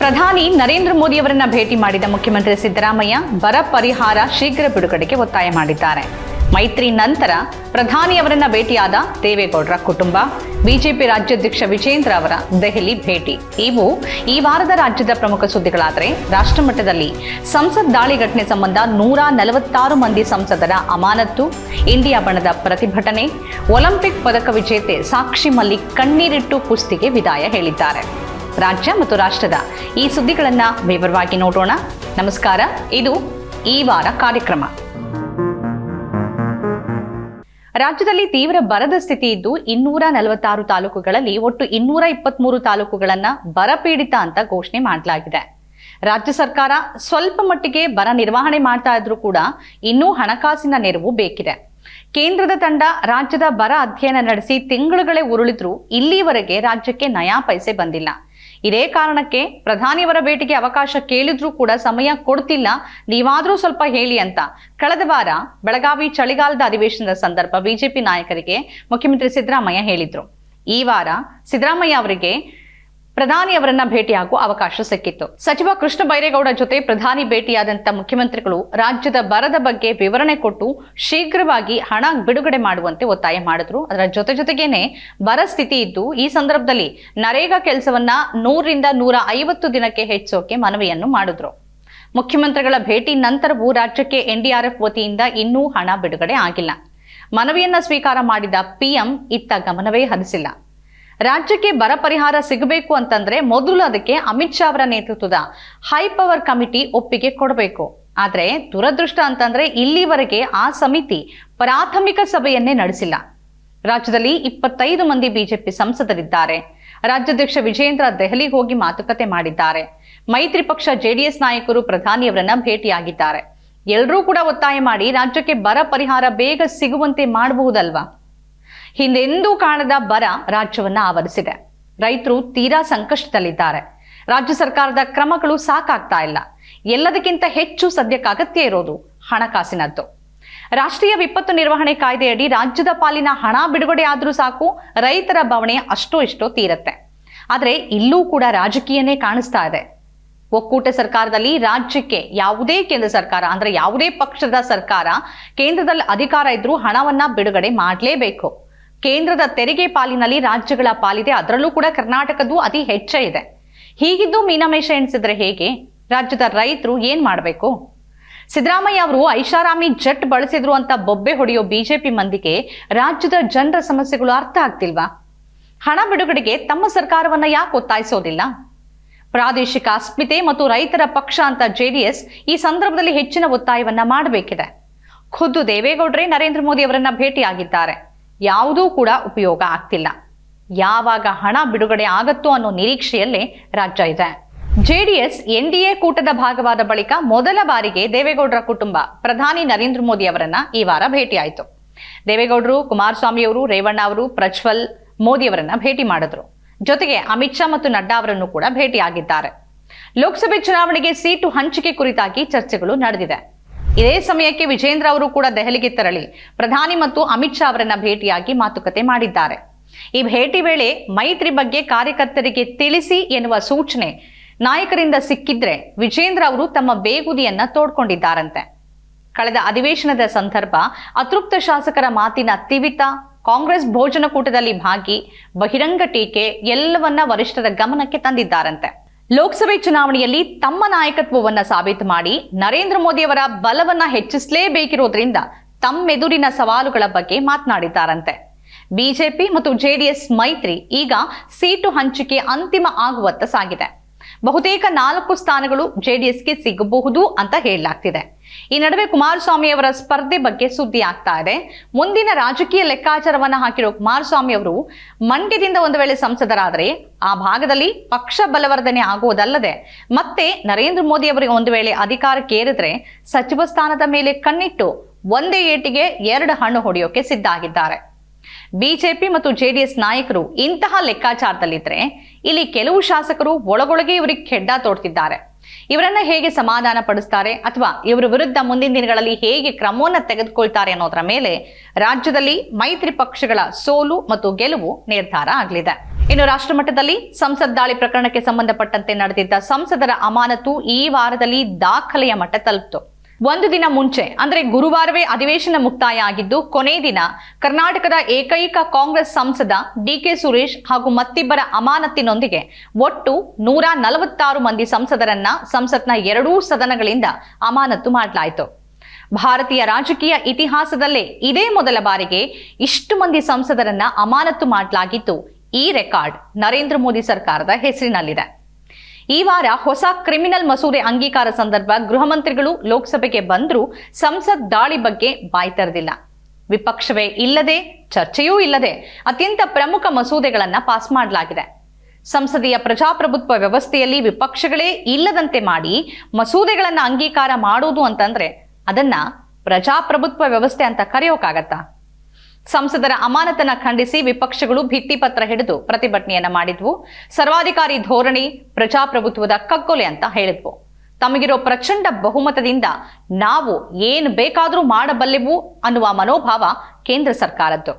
ಪ್ರಧಾನಿ ನರೇಂದ್ರ ಮೋದಿ ಅವರನ್ನ ಭೇಟಿ ಮಾಡಿದ ಮುಖ್ಯಮಂತ್ರಿ ಸಿದ್ದರಾಮಯ್ಯ ಬರ ಪರಿಹಾರ ಶೀಘ್ರ ಬಿಡುಗಡೆಗೆ ಒತ್ತಾಯ ಮಾಡಿದ್ದಾರೆ. ಮೈತ್ರಿ ನಂತರ ಪ್ರಧಾನಿಯವರನ್ನ ಭೇಟಿಯಾದ ದೇವೇಗೌಡರ ಕುಟುಂಬ, ಬಿಜೆಪಿ ರಾಜ್ಯಾಧ್ಯಕ್ಷ ವಿಜೇಂದ್ರ ಅವರ ದೆಹಲಿ ಭೇಟಿ. ಇವು ಈ ವಾರದ ರಾಜ್ಯದ ಪ್ರಮುಖ ಸುದ್ದಿಗಳಾದರೆ ರಾಷ್ಟ್ರಮಟ್ಟದಲ್ಲಿ ಸಂಸತ್ ದಾಳಿ ಘಟನೆ ಸಂಬಂಧ ನೂರ ನಲವತ್ತಾರು ಮಂದಿ ಸಂಸದರ ಅಮಾನತ್ತು, ಇಂಡಿಯಾ ಬಣದ ಪ್ರತಿಭಟನೆ, ಒಲಿಂಪಿಕ್ ಪದಕ ವಿಜೇತೆ ಸಾಕ್ಷಿ ಮಲ್ಲಿಕ್ ಕಣ್ಣೀರಿಟ್ಟು ಕುಸ್ತಿಗೆ ವಿದಾಯ ಹೇಳಿದ್ದಾರೆ. ರಾಜ್ಯ ಮತ್ತು ರಾಷ್ಟ್ರದ ಈ ಸುದ್ದಿಗಳನ್ನ ವಿವರವಾಗಿ ನೋಡೋಣ. ನಮಸ್ಕಾರ, ಇದು ಈ ವಾರ ಕಾರ್ಯಕ್ರಮ. ರಾಜ್ಯದಲ್ಲಿ ತೀವ್ರ ಬರದ ಸ್ಥಿತಿ ಇದ್ದು, ಇನ್ನೂರ ನಲವತ್ತಾರು ತಾಲೂಕುಗಳಲ್ಲಿ ಒಟ್ಟು ಇನ್ನೂರ ಇಪ್ಪತ್ಮೂರು ತಾಲೂಕುಗಳನ್ನ ಬರಪೀಡಿತ ಅಂತ ಘೋಷಣೆ ಮಾಡಲಾಗಿದೆ. ರಾಜ್ಯ ಸರ್ಕಾರ ಸ್ವಲ್ಪ ಮಟ್ಟಿಗೆ ಬರ ನಿರ್ವಹಣೆ ಮಾಡ್ತಾ ಇದ್ರೂ ಕೂಡ ಇನ್ನೂ ಹಣಕಾಸಿನ ನೆರವು ಬೇಕಿದೆ. ಕೇಂದ್ರದ ತಂಡ ರಾಜ್ಯದ ಬರ ಅಧ್ಯಯನ ನಡೆಸಿ ತಿಂಗಳುಗಳೇ ಉರುಳಿದ್ರೂ ಇಲ್ಲಿವರೆಗೆ ರಾಜ್ಯಕ್ಕೆ ನಯಾ ಪೈಸೆ ಬಂದಿಲ್ಲ. ಇದೇ ಕಾರಣಕ್ಕೆ ಪ್ರಧಾನಿಯವರ ಭೇಟಿಗೆ ಅವಕಾಶ ಕೇಳಿದ್ರೂ ಕೂಡ ಸಮಯ ಕೊಡ್ತಿಲ್ಲ. ನೀವಾದ್ರೂ ಸ್ವಲ್ಪ ಹೇಳಿ ಅಂತ. ಕಳೆದ ವಾರ ಬೆಳಗಾವಿ ಚಳಿಗಾಲದ ಅಧಿವೇಶನದ ಸಂದರ್ಭ ಬಿಜೆಪಿ ನಾಯಕರಿಗೆ ಮುಖ್ಯಮಂತ್ರಿ ಸಿದ್ದರಾಮಯ್ಯ ಹೇಳಿದ್ರು. ಈ ವಾರ ಸಿದ್ದರಾಮಯ್ಯ ಅವರಿಗೆ ಪ್ರಧಾನಿಯವರನ್ನ ಭೇಟಿಯಾಗುವ ಅವಕಾಶ ಸಿಕ್ಕಿತ್ತು. ಸಚಿವ ಕೃಷ್ಣ ಬೈರೇಗೌಡ ಜೊತೆ ಪ್ರಧಾನಿ ಭೇಟಿಯಾದಂತ ಮುಖ್ಯಮಂತ್ರಿಗಳು ರಾಜ್ಯದ ಬರದ ಬಗ್ಗೆ ವಿವರಣೆ ಕೊಟ್ಟು ಶೀಘ್ರವಾಗಿ ಹಣ ಬಿಡುಗಡೆ ಮಾಡುವಂತೆ ಒತ್ತಾಯ ಮಾಡಿದ್ರು. ಅದರ ಜೊತೆ ಜೊತೆಗೇನೆ ಬರ ಸ್ಥಿತಿ ಇದ್ದು, ಈ ಸಂದರ್ಭದಲ್ಲಿ ನರೇಗಾ ಕೆಲಸವನ್ನ ನೂರರಿಂದ ನೂರ ಐವತ್ತು ದಿನಕ್ಕೆ ಹೆಚ್ಚೋಕೆ ಮನವಿಯನ್ನು ಮಾಡಿದ್ರು. ಮುಖ್ಯಮಂತ್ರಿಗಳ ಭೇಟಿ ನಂತರವೂ ರಾಜ್ಯಕ್ಕೆ ಎನ್ಡಿಆರ್ಎಫ್ ವತಿಯಿಂದ ಇನ್ನೂ ಹಣ ಬಿಡುಗಡೆ ಆಗಿಲ್ಲ. ಮನವಿಯನ್ನ ಸ್ವೀಕಾರ ಮಾಡಿದ ಪಿಎಂ ಇತ್ತ ಗಮನವೇ ಹರಿಸಿಲ್ಲ. ರಾಜ್ಯಕ್ಕೆ ಬರ ಪರಿಹಾರ ಸಿಗಬೇಕು ಅಂತಂದ್ರೆ ಮೊದಲು ಅದಕ್ಕೆ ಅಮಿತ್ ಶಾ ಅವರ ನೇತೃತ್ವದ ಹೈ ಪವರ್ ಕಮಿಟಿ ಒಪ್ಪಿಗೆ ಕೊಡಬೇಕು. ಆದರೆ ದುರದೃಷ್ಟ ಅಂತಂದ್ರೆ ಇಲ್ಲಿವರೆಗೆ ಆ ಸಮಿತಿ ಪ್ರಾಥಮಿಕ ಸಭೆಯನ್ನೇ ನಡೆಸಿಲ್ಲ. ರಾಜ್ಯದಲ್ಲಿ ಇಪ್ಪತ್ತೈದು ಮಂದಿ ಬಿಜೆಪಿ ಸಂಸದರಿದ್ದಾರೆ. ರಾಜ್ಯಾಧ್ಯಕ್ಷ ವಿಜೇಂದ್ರ ದೆಹಲಿಗೆ ಹೋಗಿ ಮಾತುಕತೆ ಮಾಡಿದ್ದಾರೆ. ಮೈತ್ರಿ ಪಕ್ಷ ಜೆಡಿಎಸ್ ನಾಯಕರು ಪ್ರಧಾನಿಯವರನ್ನ ಭೇಟಿಯಾಗಿದ್ದಾರೆ. ಎಲ್ಲರೂ ಕೂಡ ಒತ್ತಾಯ ಮಾಡಿ ರಾಜ್ಯಕ್ಕೆ ಬರ ಪರಿಹಾರ ಬೇಗ ಸಿಗುವಂತೆ ಮಾಡಬಹುದಲ್ವಾ? ಹಿಂದೆಂದೂ ಕಾಣದ ಬರ ರಾಜ್ಯವನ್ನ ಆವರಿಸಿದೆ. ರೈತರು ತೀರಾ ಸಂಕಷ್ಟದಲ್ಲಿದ್ದಾರೆ. ರಾಜ್ಯ ಸರ್ಕಾರದ ಕ್ರಮಗಳು ಸಾಕಾಗ್ತಾ ಇಲ್ಲ. ಎಲ್ಲದಕ್ಕಿಂತ ಹೆಚ್ಚು ಸದ್ಯಕ್ಕೆ ಅಗತ್ಯ ಇರೋದು ಹಣಕಾಸಿನದ್ದು. ರಾಷ್ಟ್ರೀಯ ವಿಪತ್ತು ನಿರ್ವಹಣೆ ಕಾಯ್ದೆಯಡಿ ರಾಜ್ಯದ ಪಾಲಿನ ಹಣ ಬಿಡುಗಡೆ ಆದರೂ ಸಾಕು, ರೈತರ ಬವಣೆ ಅಷ್ಟೋ ಇಷ್ಟೋ ತೀರತ್ತೆ. ಆದರೆ ಇಲ್ಲೂ ಕೂಡ ರಾಜಕೀಯನೇ ಕಾಣಿಸ್ತಾ ಇದೆ. ಒಕ್ಕೂಟ ಸರ್ಕಾರದಲ್ಲಿ ರಾಜ್ಯಕ್ಕೆ ಯಾವುದೇ ಕೇಂದ್ರ ಸರ್ಕಾರ, ಅಂದ್ರೆ ಯಾವುದೇ ಪಕ್ಷದ ಸರ್ಕಾರ ಕೇಂದ್ರದಲ್ಲಿ ಅಧಿಕಾರ ಇದ್ರೂ ಹಣವನ್ನ ಬಿಡುಗಡೆ ಮಾಡಲೇಬೇಕು. ಕೇಂದ್ರದ ತೆರಿಗೆ ಪಾಲಿನಲ್ಲಿ ರಾಜ್ಯಗಳ ಪಾಲಿದೆ. ಅದರಲ್ಲೂ ಕೂಡ ಕರ್ನಾಟಕದ್ದು ಅತಿ ಹೆಚ್ಚೇ ಇದೆ. ಹೀಗಿದ್ದು ಮೀನಮೇಷ ಎಣಿಸಿದ್ರೆ ಹೇಗೆ? ರಾಜ್ಯದ ರೈತರು ಏನ್ ಮಾಡಬೇಕು? ಸಿದ್ದರಾಮಯ್ಯ ಅವರು ಐಷಾರಾಮಿ ಜಟ್ ಬಳಸಿದ್ರು ಅಂತ ಬೊಬ್ಬೆ ಹೊಡೆಯೋ ಬಿಜೆಪಿ ಮಂದಿಗೆ ರಾಜ್ಯದ ಜನರ ಸಮಸ್ಯೆಗಳು ಅರ್ಥ ಆಗ್ತಿಲ್ವಾ? ಹಣ ಬಿಡುಗಡೆಗೆ ತಮ್ಮ ಸರ್ಕಾರವನ್ನ ಯಾಕೆ ಒತ್ತಾಯಿಸೋದಿಲ್ಲ? ಪ್ರಾದೇಶಿಕ ಅಸ್ಮಿತೆ ಮತ್ತು ರೈತರ ಪಕ್ಷ ಅಂತ ಜೆಡಿಎಸ್ ಈ ಸಂದರ್ಭದಲ್ಲಿ ಹೆಚ್ಚಿನ ಒತ್ತಾಯವನ್ನ ಮಾಡಬೇಕಿದೆ. ಖುದ್ದು ದೇವೇಗೌಡರೇ ನರೇಂದ್ರ ಮೋದಿ ಅವರನ್ನ ಭೇಟಿಯಾಗಿದ್ದಾರೆ. ಯಾವುದೂ ಕೂಡ ಉಪಯೋಗ ಆಗ್ತಿಲ್ಲ. ಯಾವಾಗ ಹಣ ಬಿಡುಗಡೆ ಆಗತ್ತೋ ಅನ್ನೋ ನಿರೀಕ್ಷೆಯಲ್ಲೇ ರಾಜ್ಯ ಇದೆ. ಜೆಡಿಎಸ್ ಎನ್ಡಿಎ ಕೂಟದ ಭಾಗವಾದ ಬಳಿಕ ಮೊದಲ ಬಾರಿಗೆ ದೇವೇಗೌಡರ ಕುಟುಂಬ ಪ್ರಧಾನಿ ನರೇಂದ್ರ ಮೋದಿ ಅವರನ್ನ ಈ ವಾರ ಭೇಟಿಯಾಯಿತು. ದೇವೇಗೌಡರು, ಕುಮಾರಸ್ವಾಮಿ ಅವರು, ರೇವಣ್ಣ ಅವರು, ಪ್ರಜ್ವಲ್ ಮೋದಿ ಅವರನ್ನ ಭೇಟಿ ಮಾಡಿದ್ರು. ಜೊತೆಗೆ ಅಮಿತ್ ಶಾ ಮತ್ತು ನಡ್ಡಾ ಅವರನ್ನು ಕೂಡ ಭೇಟಿಯಾಗಿದ್ದಾರೆ. ಲೋಕಸಭೆ ಚುನಾವಣೆಗೆ ಸೀಟು ಹಂಚಿಕೆ ಕುರಿತಾಗಿ ಚರ್ಚೆಗಳು ನಡೆದಿದೆ. ಇದೇ ಸಮಯಕ್ಕೆ ವಿಜೇಂದ್ರ ಅವರು ಕೂಡ ದೆಹಲಿಗೆ ತೆರಳಿ ಪ್ರಧಾನಿ ಮತ್ತು ಅಮಿತ್ ಶಾ ಅವರನ್ನ ಭೇಟಿಯಾಗಿ ಮಾತುಕತೆ ಮಾಡಿದ್ದಾರೆ. ಈ ಭೇಟಿ ವೇಳೆ ಮೈತ್ರಿ ಬಗ್ಗೆ ಕಾರ್ಯಕರ್ತರಿಗೆ ತಿಳಿಸಿ ಎನ್ನುವ ಸೂಚನೆ ನಾಯಕರಿಂದ ಸಿಕ್ಕಿದ್ರೆ ವಿಜೇಂದ್ರ ಅವರು ತಮ್ಮ ಬೇಗುದಿಯನ್ನ ತೋಡ್ಕೊಂಡಿದ್ದಾರಂತೆ. ಕಳೆದ ಅಧಿವೇಶನದ ಸಂದರ್ಭ ಅತೃಪ್ತ ಶಾಸಕರ ಮಾತಿನ ತಿವಿತ, ಕಾಂಗ್ರೆಸ್ ಭೋಜನಕೂಟದಲ್ಲಿ ಭಾಗಿ, ಬಹಿರಂಗ ಟೀಕೆ ಎಲ್ಲವನ್ನ ವರಿಷ್ಠರ ಗಮನಕ್ಕೆ ತಂದಿದ್ದಾರಂತೆ. ಲೋಕಸಭೆ ಚುನಾವಣೆಯಲ್ಲಿ ತಮ್ಮ ನಾಯಕತ್ವವನ್ನು ಸಾಬೀತು ಮಾಡಿ ನರೇಂದ್ರ ಮೋದಿಯವರ ಬಲವನ್ನ ಹೆಚ್ಚಿಸಲೇಬೇಕಿರೋದ್ರಿಂದ ತಮ್ಮೆದುರಿನ ಸವಾಲುಗಳ ಬಗ್ಗೆ ಮಾತನಾಡಿದ್ದಾರಂತೆ. ಬಿಜೆಪಿ ಮತ್ತು ಜೆಡಿಎಸ್ ಮೈತ್ರಿ ಈಗ ಸೀಟು ಹಂಚಿಕೆ ಅಂತಿಮ ಆಗುವತ್ತ ಸಾಗಿದೆ. ಬಹುತೇಕ ನಾಲ್ಕು ಸ್ಥಾನಗಳು ಜೆಡಿಎಸ್ಗೆ ಸಿಗಬಹುದು ಅಂತ ಹೇಳಲಾಗ್ತಿದೆ. ಈ ನಡುವೆ ಕುಮಾರಸ್ವಾಮಿ ಅವರ ಸ್ಪರ್ಧೆ ಬಗ್ಗೆ ಸುದ್ದಿ ಆಗ್ತಾ ಇದೆ. ಮುಂದಿನ ರಾಜಕೀಯ ಲೆಕ್ಕಾಚಾರವನ್ನು ಹಾಕಿರೋ ಕುಮಾರಸ್ವಾಮಿ ಅವರು ಮಂಡ್ಯದಿಂದ ಒಂದು ವೇಳೆ ಸಂಸದರಾದರೆ ಆ ಭಾಗದಲ್ಲಿ ಪಕ್ಷ ಬಲವರ್ಧನೆ ಆಗುವುದಲ್ಲದೆ ಮತ್ತೆ ನರೇಂದ್ರ ಮೋದಿ ಅವರಿಗೆ ಒಂದು ವೇಳೆ ಅಧಿಕಾರಕ್ಕೇರಿದ್ರೆ ಸಚಿವ ಸ್ಥಾನದ ಮೇಲೆ ಕಣ್ಣಿಟ್ಟು ಒಂದೇ ಏಟಿಗೆ ಎರಡು ಹಣ್ಣು ಹೊಡೆಯೋಕೆ ಸಿದ್ಧ ಆಗಿದ್ದಾರೆ. ಬಿಜೆಪಿ ಮತ್ತು ಜೆಡಿಎಸ್ ನಾಯಕರು ಇಂತಹ ಲೆಕ್ಕಾಚಾರದಲ್ಲಿದ್ರೆ ಇಲ್ಲಿ ಕೆಲವು ಶಾಸಕರು ಒಳಗೊಳಗೆ ಇವರಿಗೆ ಖೆಡ್ಡ ತೋಡ್ತಿದ್ದಾರೆ. ಇವರನ್ನ ಹೇಗೆ ಸಮಾಧಾನ ಪಡಿಸ್ತಾರೆ ಅಥವಾ ಇವರ ವಿರುದ್ಧ ಮುಂದಿನ ದಿನಗಳಲ್ಲಿ ಹೇಗೆ ಕ್ರಮವನ್ನು ತೆಗೆದುಕೊಳ್ತಾರೆ ಅನ್ನೋದರ ಮೇಲೆ ರಾಜ್ಯದಲ್ಲಿ ಮೈತ್ರಿ ಪಕ್ಷಗಳ ಸೋಲು ಮತ್ತು ಗೆಲುವು ನಿರ್ಧಾರ ಆಗಲಿದೆ. ಇನ್ನು ರಾಷ್ಟ್ರಮಟ್ಟದಲ್ಲಿ ಸಂಸತ್ ದಾಳಿ ಪ್ರಕರಣಕ್ಕೆ ಸಂಬಂಧಪಟ್ಟಂತೆ ನಡೆದಿದ್ದ ಸಂಸದರ ಅಮಾನತು ಈ ವಾರದಲ್ಲಿ ದಾಖಲೆಯ ಮಟ್ಟ ತಲುಪಿತು. ಒಂದು ದಿನ ಮುಂಚೆ, ಅಂದರೆ ಗುರುವಾರವೇ ಅಧಿವೇಶನ ಮುಕ್ತಾಯ ಆಗಿದ್ದು, ಕೊನೆ ದಿನ ಕರ್ನಾಟಕದ ಏಕೈಕ ಕಾಂಗ್ರೆಸ್ ಸಂಸದ ಡಿಕೆ ಸುರೇಶ್ ಹಾಗೂ ಮತ್ತಿಬ್ಬರ ಅಮಾನತ್ತಿನೊಂದಿಗೆ ಒಟ್ಟು ನೂರ ನಲವತ್ತಾರು ಮಂದಿ ಸಂಸದರನ್ನ, ಸಂಸತ್ನ ಎರಡೂ ಸದನಗಳಿಂದ ಅಮಾನತ್ತು ಮಾಡಲಾಯಿತು. ಭಾರತೀಯ ರಾಜಕೀಯ ಇತಿಹಾಸದಲ್ಲೇ ಇದೇ ಮೊದಲ ಬಾರಿಗೆ ಇಷ್ಟು ಮಂದಿ ಸಂಸದರನ್ನ ಅಮಾನತ್ತು ಮಾಡಲಾಗಿದ್ದು, ಈ ರೆಕಾರ್ಡ್ ನರೇಂದ್ರ ಮೋದಿ ಸರ್ಕಾರದ ಹೆಸರಿನಲ್ಲಿದೆ. ಈ ವಾರ ಹೊಸ ಕ್ರಿಮಿನಲ್ ಮಸೂದೆ ಅಂಗೀಕಾರ ಸಂದರ್ಭ ಗೃಹ ಮಂತ್ರಿಗಳು ಲೋಕಸಭೆಗೆ ಬಂದರೂ ಸಂಸತ್ ದಾಳಿ ಬಗ್ಗೆ ಬಾಯಿ ವಿಪಕ್ಷವೇ ಇಲ್ಲದೆ, ಚರ್ಚೆಯೂ ಇಲ್ಲದೆ ಅತ್ಯಂತ ಪ್ರಮುಖ ಮಸೂದೆಗಳನ್ನ ಪಾಸ್ ಮಾಡಲಾಗಿದೆ. ಸಂಸದೀಯ ಪ್ರಜಾಪ್ರಭುತ್ವ ವ್ಯವಸ್ಥೆಯಲ್ಲಿ ವಿಪಕ್ಷಗಳೇ ಇಲ್ಲದಂತೆ ಮಾಡಿ ಮಸೂದೆಗಳನ್ನ ಅಂಗೀಕಾರ ಮಾಡೋದು ಅಂತಂದ್ರೆ ಅದನ್ನ ಪ್ರಜಾಪ್ರಭುತ್ವ ವ್ಯವಸ್ಥೆ ಅಂತ ಕರೆಯೋಕಾಗತ್ತಾ? ಸಂಸದರ ಅಮಾನತನ ಖಂಡಿಸಿ ವಿಪಕ್ಷಗಳು ಭಿತ್ತಿಪತ್ರ ಹಿಡಿದು ಪ್ರತಿಭಟನೆಯನ್ನ ಮಾಡಿದ್ವು. ಸರ್ವಾಧಿಕಾರಿ ಧೋರಣೆ ಪ್ರಜಾಪ್ರಭುತ್ವದ ಕಗ್ಗೊಲೆ ಅಂತ ಹೇಳಿದ್ವು. ತಮಗಿರೋ ಪ್ರಚಂಡ ಬಹುಮತದಿಂದ ನಾವು ಏನು ಬೇಕಾದರೂ ಮಾಡಬಲ್ಲೆವು ಅನ್ನುವ ಮನೋಭಾವ ಕೇಂದ್ರ ಸರ್ಕಾರದ್ದು.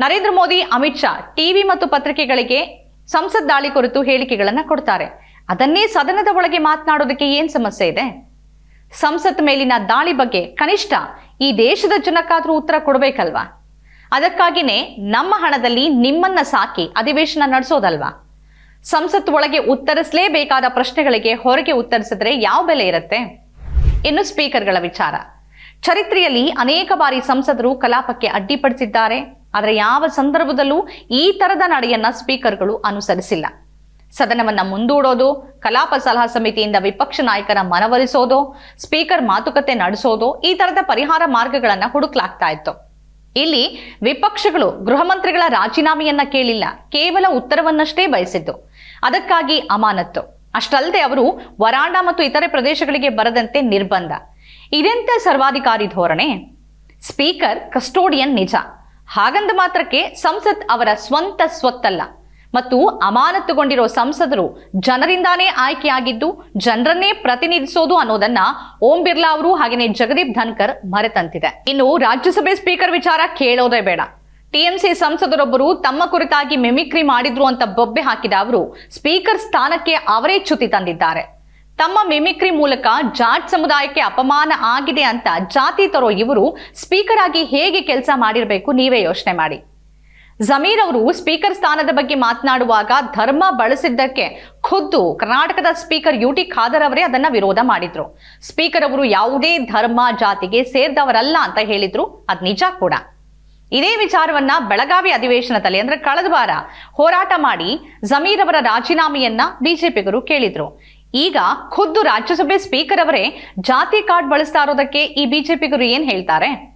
ನರೇಂದ್ರ ಮೋದಿ, ಅಮಿತ್ ಶಾ ಟಿವಿ ಮತ್ತು ಪತ್ರಿಕೆಗಳಿಗೆ ಸಂಸತ್ ದಾಳಿ ಕುರಿತು ಹೇಳಿಕೆಗಳನ್ನು ಕೊಡ್ತಾರೆ. ಅದನ್ನೇ ಸದನದ ಒಳಗೆ ಮಾತನಾಡೋದಕ್ಕೆ ಏನ್ ಸಮಸ್ಯೆ ಇದೆ? ಸಂಸತ್ ಮೇಲಿನ ದಾಳಿ ಬಗ್ಗೆ ಕನಿಷ್ಠ ಈ ದೇಶದ ಜನಕ್ಕಾದರೂ ಉತ್ತರ ಕೊಡಬೇಕಲ್ವಾ? ಅದಕ್ಕಾಗಿನೇ ನಮ್ಮ ಹಣದಲ್ಲಿ ನಿಮ್ಮನ್ನ ಸಾಕಿ ಅಧಿವೇಶನ ನಡೆಸೋದಲ್ವಾ? ಸಂಸತ್ ಒಳಗೆ ಉತ್ತರಿಸಲೇಬೇಕಾದ ಪ್ರಶ್ನೆಗಳಿಗೆ ಹೊರಗೆ ಉತ್ತರಿಸಿದ್ರೆ ಯಾವ ಬೆಲೆ ಇರುತ್ತೆ? ಇನ್ನು ಸ್ಪೀಕರ್ಗಳ ವಿಚಾರ. ಚರಿತ್ರೆಯಲ್ಲಿ ಅನೇಕ ಬಾರಿ ಸಂಸದರು ಕಲಾಪಕ್ಕೆ ಅಡ್ಡಿಪಡಿಸಿದ್ದಾರೆ. ಆದರೆ ಯಾವ ಸಂದರ್ಭದಲ್ಲೂ ಈ ತರದ ನಡೆಯನ್ನ ಸ್ಪೀಕರ್ಗಳು ಅನುಸರಿಸಿಲ್ಲ. ಸದನವನ್ನ ಮುಂದೂಡೋದು, ಕಲಾಪ ಸಲಹಾ ಸಮಿತಿಯಿಂದ ವಿಪಕ್ಷ ನಾಯಕರ ಮನವೊಲಿಸೋದು, ಸ್ಪೀಕರ್ ಮಾತುಕತೆ ನಡೆಸೋದು ಈ ತರದ ಪರಿಹಾರ ಮಾರ್ಗಗಳನ್ನ ಹುಡುಕ್ಲಾಗ್ತಾ ಇತ್ತು. ಇಲ್ಲಿ ವಿಪಕ್ಷಗಳು ಗೃಹ ಮಂತ್ರಿಗಳ ರಾಜೀನಾಮೆಯನ್ನ ಕೇಳಿಲ್ಲ. ಕೇವಲ ಉತ್ತರವನ್ನಷ್ಟೇ ಬಯಸಿದ್ದು. ಅದಕ್ಕಾಗಿ ಅಮಾನತ್ತು. ಅಷ್ಟಲ್ಲದೆ ಅವರು ವರಾಂಡ ಮತ್ತು ಇತರೆ ಪ್ರದೇಶಗಳಿಗೆ ಬರದಂತೆ ನಿರ್ಬಂಧ. ಇದೆಂತ ಸರ್ವಾಧಿಕಾರಿ ಧೋರಣೆ? ಸ್ಪೀಕರ್ ಕಸ್ಟೋಡಿಯನ್ ನಿಜ. ಹಾಗಂದ ಮಾತ್ರಕ್ಕೆ ಸಂಸತ್ ಅವರ ಸ್ವಂತ ಸ್ವತ್ತಲ್ಲ. ಮತ್ತು ಅಮಾನತುಗೊಂಡಿರೋ ಸಂಸದರು ಜನರಿಂದಾನೇ ಆಯ್ಕೆಯಾಗಿದ್ದು ಜನರನ್ನೇ ಪ್ರತಿನಿಧಿಸೋದು ಅನ್ನೋದನ್ನ ಓಂ ಬಿರ್ಲಾ ಅವರು ಹಾಗೆಯೇ ಜಗದೀಪ್ ಧನ್ಕರ್ ಮರೆತಂತಿದೆ. ಇನ್ನು ರಾಜ್ಯಸಭೆ ಸ್ಪೀಕರ್ ವಿಚಾರ ಕೇಳೋದೇ ಬೇಡ. ಟಿಎಂಸಿ ಸಂಸದರೊಬ್ಬರು ತಮ್ಮ ಕುರಿತಾಗಿ ಮೆಮಿಕ್ರಿ ಮಾಡಿದ್ರು ಅಂತ ಬೊಬ್ಬೆ ಹಾಕಿದ ಅವರು ಸ್ಪೀಕರ್ ಸ್ಥಾನಕ್ಕೆ ಅವರೇ ಚ್ಯುತಿ ತಂದಿದ್ದಾರೆ. ತಮ್ಮ ಮಿಮಿಕ್ರಿ ಮೂಲಕ ಜಾಟ್ ಸಮುದಾಯಕ್ಕೆ ಅಪಮಾನ ಆಗಿದೆ ಅಂತ ಜಾತಿ ತರೋ ಇವರು ಸ್ಪೀಕರ್ ಆಗಿ ಹೇಗೆ ಕೆಲಸ ಮಾಡಿರಬೇಕು ನೀವೇ ಯೋಚನೆ ಮಾಡಿ. ಜಮೀರ್ ಅವರು ಸ್ಪೀಕರ್ ಸ್ಥಾನದ ಬಗ್ಗೆ ಮಾತನಾಡುವಾಗ ಧರ್ಮ ಬಳಸಿದ್ದಕ್ಕೆ ಖುದ್ದು ಕರ್ನಾಟಕದ ಸ್ಪೀಕರ್ ಯು ಟಿ ಖಾದರ್ ಅವರೇ ಅದನ್ನ ವಿರೋಧ ಮಾಡಿದ್ರು. ಸ್ಪೀಕರ್ ಅವರು ಯಾವುದೇ ಧರ್ಮ ಜಾತಿಗೆ ಸೇರಿದವರಲ್ಲ ಅಂತ ಹೇಳಿದ್ರು. ಅದ್ ನಿಜ ಕೂಡ. ಇದೇ ವಿಚಾರವನ್ನ ಬೆಳಗಾವಿ ಅಧಿವೇಶನದಲ್ಲಿ ಅಂದ್ರೆ ಕಳೆದ ವಾರ ಹೋರಾಟ ಮಾಡಿ ಜಮೀರ್ ಅವರ ರಾಜೀನಾಮೆಯನ್ನ ಬಿಜೆಪಿಗರು ಕೇಳಿದ್ರು. ಈಗ ಖುದ್ದು ರಾಜ್ಯಸಭೆ ಸ್ಪೀಕರ್ ಅವರೇ ಜಾತಿ ಕಾರ್ಡ್ ಬಳಸ್ತಾ ಇರೋದಕ್ಕೆ ಈ ಬಿಜೆಪಿಗರು ಏನ್ ಹೇಳ್ತಾರೆ?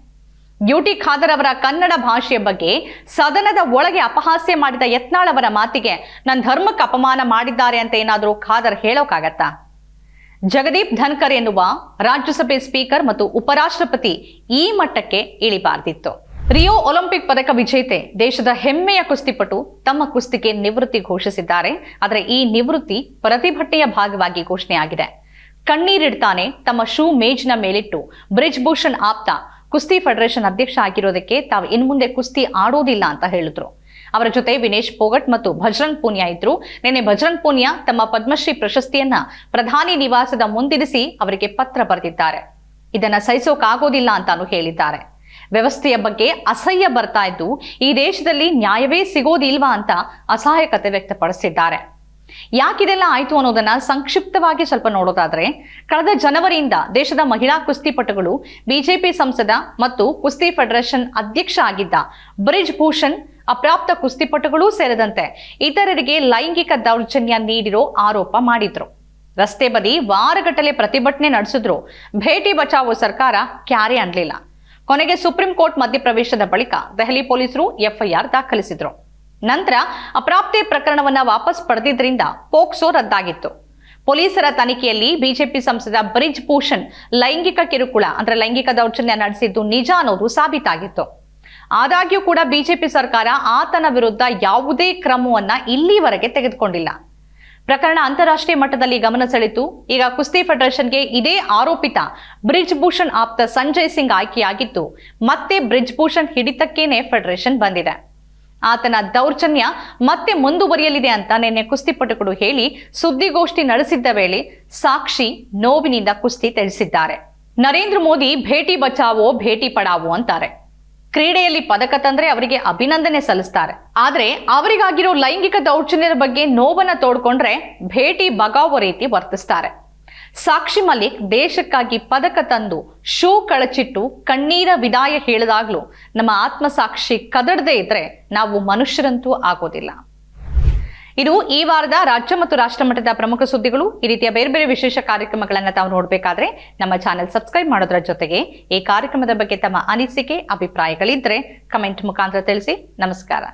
ಯುಟಿ ಖಾದರ್ ಅವರ ಕನ್ನಡ ಭಾಷೆಯ ಬಗ್ಗೆ ಸದನದ ಒಳಗೆ ಅಪಹಾಸ್ಯ ಮಾಡಿದ ಯತ್ನಾಳ್ ಅವರ ಮಾತಿಗೆ ನನ್ನ ಧರ್ಮಕ್ಕೆ ಅಪಮಾನ ಮಾಡಿದ್ದಾರೆ ಅಂತ ಏನಾದರೂ ಖಾದರ್ ಹೇಳೋಕ್ಕಾಗತ್ತಾ ಜಗದೀಪ್ ಧನ್ಕರ್ ಎನ್ನುವ ರಾಜ್ಯಸಭೆ ಸ್ಪೀಕರ್ ಮತ್ತು ಉಪರಾಷ್ಟ್ರಪತಿ ಈ ಮಟ್ಟಕ್ಕೆ ಇಳಿಬಾರ್ದಿತ್ತು. ರಿಯೋ ಒಲಿಂಪಿಕ್ ಪದಕ ವಿಜೇತೆ ದೇಶದ ಹೆಮ್ಮೆಯ ಕುಸ್ತಿಪಟು ತಮ್ಮ ಕುಸ್ತಿಗೆ ನಿವೃತ್ತಿ ಘೋಷಿಸಿದ್ದಾರೆ. ಆದರೆ ಈ ನಿವೃತ್ತಿ ಪ್ರತಿಭಟನೆಯ ಭಾಗವಾಗಿ ಘೋಷಣೆಯಾಗಿದೆ. ಕಣ್ಣೀರಿಡ್ತಾನೆ ತಮ್ಮ ಶೂ ಮೇಜಿನ ಮೇಲಿಟ್ಟು ಬ್ರಿಜ್ ಭೂಷಣ್ ಆಪ್ತ ಕುಸ್ತಿ ಫೆಡರೇಷನ್ ಅಧ್ಯಕ್ಷ ಆಗಿರೋದಕ್ಕೆ ತಾವು ಇನ್ಮುಂದೆ ಕುಸ್ತಿ ಆಡೋದಿಲ್ಲ ಅಂತ ಹೇಳಿದ್ರು. ಅವರ ಜೊತೆ ವಿನೇಶ್ ಪೋಗಟ್ ಮತ್ತು ಭಜರಂಗ್ ಪೂನಿಯಾ ಇದ್ರು. ನಿನ್ನೆ ಭಜರಂಗ್ ಪೂನಿಯಾ ತಮ್ಮ ಪದ್ಮಶ್ರೀ ಪ್ರಶಸ್ತಿಯನ್ನ ಪ್ರಧಾನಿ ನಿವಾಸದ ಮುಂದಿರಿಸಿ ಅವರಿಗೆ ಪತ್ರ ಬರೆದಿದ್ದಾರೆ. ಇದನ್ನ ಸಹಿಸೋಕಾಗೋದಿಲ್ಲ ಅಂತಾನೂ ಹೇಳಿದ್ದಾರೆ. ವ್ಯವಸ್ಥೆಯ ಬಗ್ಗೆ ಅಸಹ್ಯ ಬರ್ತಾ ಇದ್ದು, ಈ ದೇಶದಲ್ಲಿ ನ್ಯಾಯವೇ ಸಿಗೋದಿಲ್ವಾ ಅಂತ ಅಸಹಾಯಕತೆ ವ್ಯಕ್ತಪಡಿಸಿದ್ದಾರೆ. ಯಾಕಿದೆಲ್ಲ ಆಯ್ತು ಅನ್ನೋದನ್ನ ಸಂಕ್ಷಿಪ್ತವಾಗಿ ಸ್ವಲ್ಪ ನೋಡೋದಾದ್ರೆ, ಕಳೆದ ಜನವರಿಯಿಂದ ದೇಶದ ಮಹಿಳಾ ಕುಸ್ತಿಪಟುಗಳು, ಬಿಜೆಪಿ ಸಂಸದ ಮತ್ತು ಕುಸ್ತಿ ಫೆಡರೇಷನ್ ಅಧ್ಯಕ್ಷ ಆಗಿದ್ದ ಬ್ರಿಜ್ ಭೂಷಣ್ ಅಪ್ರಾಪ್ತ ಕುಸ್ತಿಪಟುಗಳೂ ಸೇರಿದಂತೆ ಇತರರಿಗೆ ಲೈಂಗಿಕ ದೌರ್ಜನ್ಯ ನೀಡಿರೋ ಆರೋಪ ಮಾಡಿದ್ರು. ರಸ್ತೆ ಬದಿ ವಾರಗಟ್ಟಲೆ ಪ್ರತಿಭಟನೆ ನಡೆಸಿದ್ರು. ಭೇಟಿ ಬಚಾವೋ ಸರ್ಕಾರ ಕ್ಯಾರೆ ಅನ್ಲಿಲ್ಲ. ಕೊನೆಗೆ ಸುಪ್ರೀಂ ಕೋರ್ಟ್ ಮಧ್ಯಪ್ರವೇಶದ ಬಳಿಕ ದೆಹಲಿ ಪೊಲೀಸರು ಎಫ್ಐಆರ್ ದಾಖಲಿಸಿದ್ರು. ನಂತರ ಅಪ್ರಾಪ್ತಿ ಪ್ರಕರಣವನ್ನ ವಾಪಸ್ ಪಡೆದಿದ್ದರಿಂದ ಪೋಕ್ಸೋ ರದ್ದಾಗಿತ್ತು. ಪೊಲೀಸರ ತನಿಖೆಯಲ್ಲಿ ಬಿಜೆಪಿ ಸಂಸದ ಬ್ರಿಜ್ ಭೂಷಣ್ ಲೈಂಗಿಕ ಕಿರುಕುಳ, ಅಂದ್ರೆ ಲೈಂಗಿಕ ದೌರ್ಜನ್ಯ ನಡೆಸಿದ್ದು ನಿಜ ಅನ್ನೋದು ಸಾಬೀತಾಗಿತ್ತು. ಆದಾಗ್ಯೂ ಕೂಡ ಬಿಜೆಪಿ ಸರ್ಕಾರ ಆತನ ವಿರುದ್ಧ ಯಾವುದೇ ಕ್ರಮವನ್ನ ಇಲ್ಲಿವರೆಗೆ ತೆಗೆದುಕೊಂಡಿಲ್ಲ. ಪ್ರಕರಣ ಅಂತಾರಾಷ್ಟ್ರೀಯ ಮಟ್ಟದಲ್ಲಿ ಗಮನ ಸೆಳೆತು. ಈಗ ಕುಸ್ತಿ ಫೆಡರೇಷನ್ಗೆ ಇದೇ ಆರೋಪಿತ ಬ್ರಿಜ್ ಭೂಷಣ್ ಆಪ್ತ ಸಂಜಯ್ ಸಿಂಗ್ ಆಯ್ಕೆಯಾಗಿದ್ದು, ಮತ್ತೆ ಬ್ರಿಜ್ ಭೂಷಣ್ ಹಿಡಿತಕ್ಕೇನೆ ಫೆಡರೇಷನ್ ಬಂದಿದೆ. ಆತನ ದೌರ್ಜನ್ಯ ಮತ್ತೆ ಮುಂದುವರಿಯಲಿದೆ ಅಂತ ನಿನ್ನೆ ಕುಸ್ತಿಪಟುಗಳು ಹೇಳಿ ಸುದ್ದಿಗೋಷ್ಠಿ ನಡೆಸಿದ್ದ ವೇಳೆ ಸಾಕ್ಷಿ ನೋವಿನಿಂದ ಕುಸ್ತಿ ತಿಳಿಸಿದ್ದಾರೆ ನರೇಂದ್ರ ಮೋದಿ ಭೇಟಿ ಬಚಾವೋ, ಭೇಟಿ ಪಡಾವೋ ಅಂತಾರೆ. ಕ್ರೀಡೆಯಲ್ಲಿ ಪದಕ ತಂದ್ರೆ ಅವರಿಗೆ ಅಭಿನಂದನೆ ಸಲ್ಲಿಸ್ತಾರೆ. ಆದ್ರೆ ಅವರಿಗಾಗಿರೋ ಲೈಂಗಿಕ ದೌರ್ಜನ್ಯದ ಬಗ್ಗೆ ನೋವನ್ನ ತೋಡ್ಕೊಂಡ್ರೆ ಭೇಟಿ ಬಗಾವೋ ರೀತಿ ವರ್ತಿಸ್ತಾರೆ. ಸಾಕ್ಷಿ ಮಲಿಕ್ ದೇಶಕ್ಕಾಗಿ ಪದಕ ತಂದು ಶೂ ಕಳಚಿಟ್ಟು ಕಣ್ಣೀರ ವಿದಾಯ ಹೇಳಿದಾಗ್ಲೂ ನಮ್ಮ ಆತ್ಮಸಾಕ್ಷಿ ಕದಡದೇ ಇದ್ರೆ ನಾವು ಮನುಷ್ಯರಂತೂ ಆಗೋದಿಲ್ಲ. ಇದು ಈ ವಾರದ ರಾಜ್ಯ ಮತ್ತು ರಾಷ್ಟ್ರ ಮಟ್ಟದ ಪ್ರಮುಖ ಸುದ್ದಿಗಳು. ಈ ರೀತಿಯ ಬೇರೆ ಬೇರೆ ವಿಶೇಷ ಕಾರ್ಯಕ್ರಮಗಳನ್ನು ತಾವು ನೋಡಬೇಕಾದ್ರೆ ನಮ್ಮ ಚಾನೆಲ್ ಸಬ್ಸ್ಕ್ರೈಬ್ ಮಾಡೋದ್ರ ಜೊತೆಗೆ ಈ ಕಾರ್ಯಕ್ರಮದ ಬಗ್ಗೆ ತಮ್ಮ ಅನಿಸಿಕೆ ಅಭಿಪ್ರಾಯಗಳಿದ್ದರೆ ಕಮೆಂಟ್ ಮುಖಾಂತರ ತಿಳಿಸಿ. ನಮಸ್ಕಾರ.